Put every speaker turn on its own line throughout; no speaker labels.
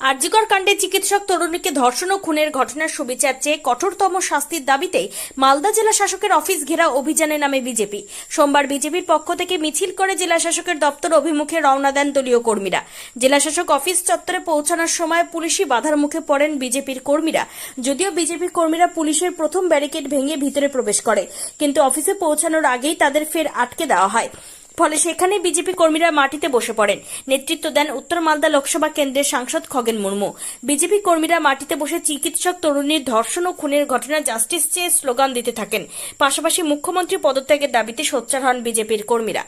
আরজিকর কাণ্ডে চিকিৎসক তরুণীকে ধর্ষণ ও খুনের ঘটনার সুবিচার চেয়ে কঠোরতম শাস্তির দাবিতে মালদা জেলা শাসকের অফিস ঘেরা অভিযানে নামে বিজেপি। সোমবার বিজেপির পক্ষ থেকে মিছিল করে জেলা শাসকের দপ্তর অভিমুখে রওনা দেন দলীয় কর্মীরা। জেলা শাসক অফিস চত্বরে পৌঁছানোর সময় পুলিশি বাধার মুখে পড়েন বিজেপির কর্মীরা। যদিও বিজেপির কর্মীরা পুলিশের প্রথম ব্যারিকেড ভেঙে ভিতরে প্রবেশ করে, কিন্তু অফিসে পৌঁছানোর আগেই তাদের ফের আটকে দেওয়া হয়। ফলে সেখানে বিজেপি কর্মীরা মাটিতে বসে পড়েন। নেতৃত্ব দেন উত্তর মালদা লোকসভা কেন্দ্রের সাংসদ খগেন মুর্মু। বিজেপি কর্মীরা মাটিতে বসে চিকিৎসক, তরুণীর ধর্ষণ ও খুনের ঘটনা জাস্টিস চেয়ে স্লোগান দিতে থাকেন। পাশাপাশি মুখ্যমন্ত্রী পদত্যাগের দাবিতে সোচ্চার হন বিজেপির কর্মীরা।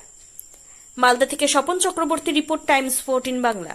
মালদা থেকে Swapan Chakraborty report, Times Fourteen, Bangla.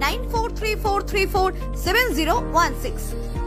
9434347016.